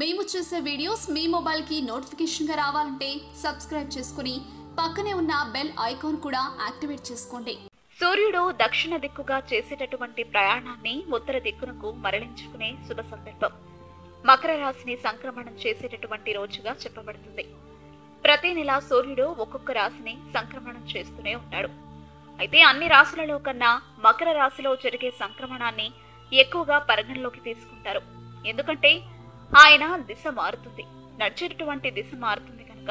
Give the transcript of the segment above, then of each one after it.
మేము చేసే వీడియోస్ మీ మొబైల్కి నోటిఫికేషన్గా రావాలంటే సబ్స్క్రైబ్ చేసుకుని పక్కనే ఉన్న బెల్ ఐకాన్ కూడా యాక్టివేట్ చేసుకోండి. సూర్యుడు దక్షిణ దిక్కుగా చేసేటటువంటి ప్రయాణాన్ని ఉత్తర దిక్కునకు మరలించుకునే శుభ సందర్భం. మకర రాశిని సంక్రమణం చేసేటటువంటి రోజుగా చెప్పబడుతుంది. ప్రతి నెల సూర్యుడు ఒక్కొక్క రాశిని సంక్రమణం చేస్తూనే ఉంటాడు. అయితే అన్ని రాశులలో కన్నా మకర రాశిలో జరిగే సంక్రమణాన్ని ఎక్కువగా పరిగణలోకి తీసుకుంటారు. ఎందుకంటే ఆయన దిశ మారుతుంది. నడిచేటటువంటి దిశ మారుతుంది కనుక.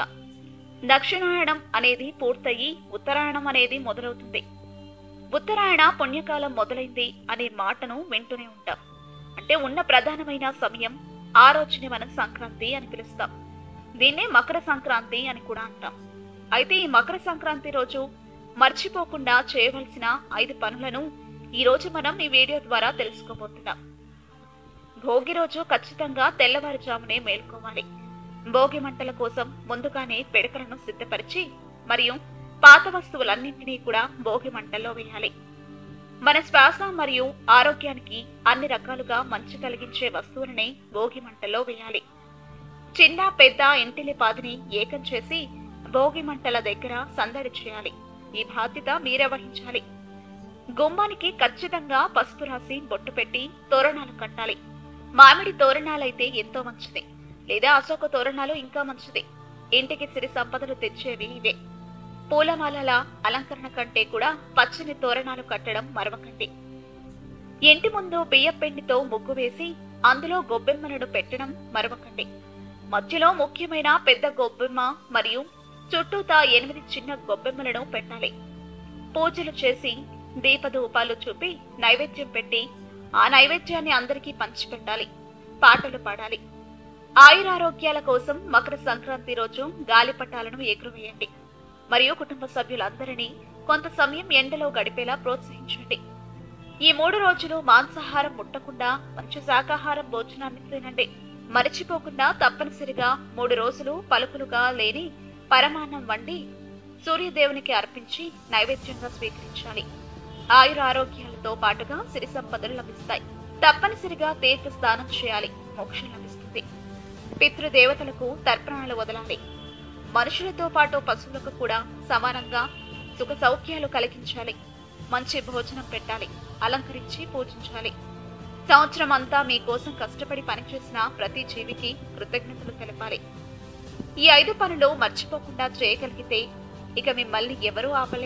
దక్షిణాయణం అనేది పూర్తయి ఉత్తరాయణం అనేది మొదలవుతుంది. ఉత్తరాయణ పుణ్యకాలం మొదలైంది అనే మాటను వింటూనే ఉంటాం. అంటే ఉన్న ప్రధానమైన సమయం ఆ రోజుని మనం సంక్రాంతి అని పిలుస్తాం. దీన్నే మకర సంక్రాంతి అని కూడా అంటాం. అయితే ఈ మకర సంక్రాంతి రోజు మర్చిపోకుండా చేయవలసిన ఐదు పనులను ఈ రోజు మనం ఈ వీడియో ద్వారా తెలుసుకోబోతున్నాం. భోగి రోజు ఖచ్చితంగా తెల్లవారుజామునే మేల్కోవాలి. భోగి మంటల కోసం ముందుగానే పిడకలను సిద్ధపరిచి మరియు పాత వస్తువులన్నింటినీ కూడా భోగి మంటల్లో వేయాలి. మన శ్వాస మరియు ఆరోగ్యానికి అన్ని రకాలుగా మంచి కలిగించే వస్తువులనే భోగి మంటల్లో వేయాలి. చిన్న పెద్ద ఇంటిలి పాదిని ఏకం చేసి భోగి మంటల దగ్గర సందడి చేయాలి. ఈ బాధ్యత మీరే వహించాలి. గుమ్మానికి ఖచ్చితంగా పసుపు రాసి బొట్టు పెట్టి తోరణాలు కట్టాలి. మామిడి తోరణాలైతే ఎంతో మంచిది లేదా అశోక తోరణాలు ఇంకా మంచిది ఇంటికి సిరి సంపదలు తెచ్చేవి ఇవే. పూలమాలల అలంకరణ కంటే కూడా పచ్చని తోరణాలు కట్టడం మరవకండి ఇంటి ముందు బియ్యపిండితో ముగ్గు వేసి అందులో గొబ్బెమ్మలను పెట్టడం మరవకండి మధ్యలో ముఖ్యమైన పెద్ద గొబ్బెమ్మ మరియు చుట్టూతా ఎనిమిది చిన్న గొబ్బెమ్మలను పెట్టాలి. పూజలు చేసి దీపధూపాలు చూపి నైవేద్యం పెట్టి ఆ నైవేద్యాన్ని అందరికీ పంచిపెట్టాలి పాటలు పాడాలి. ఆయురారోగ్యాల కోసం మకర సంక్రాంతి రోజు గాలిపటాలను ఎగురవేయండి. మరియు కుటుంబ సభ్యులందరినీ కొంత సమయం ఎండలో గడిపేలా ప్రోత్సహించండి. ఈ మూడు రోజులు మాంసాహారం ముట్టకుండా మంచి శాకాహారం భోజనాన్ని తినండి. మరచిపోకుండా తప్పనిసరిగా మూడు రోజులు పలుకులుగా లేని పరమాన్నం వండి సూర్యదేవునికి అర్పించి నైవేద్యంగా స్వీకరించాలి. ఆయుర ఆరోగ్యాలతో పాటుగా సిరి సంపదలు లభిస్తాయి. తప్పనిసరిగా తీర్థ స్నానం చేయాలి. మోక్షం లభిస్తుంది. పితృదేవతలకు తర్పణాలు వదలాలి మనుషులతో పాటు పశువులకు కూడా సమానంగా సుఖ సౌఖ్యాలు కలిగించాలి. మంచి భోజనం పెట్టాలి. అలంకరించి పూజించాలి. సంవత్సరం అంతా మీకోసం కష్టపడి పనిచేసిన ప్రతి జీవికి కృతజ్ఞతలు తెలపాలి. ఈ ఐదు పనులు మర్చిపోకుండా చేయగలిగితే ఇక మిమ్మల్ని ఎవరూ ఆపలే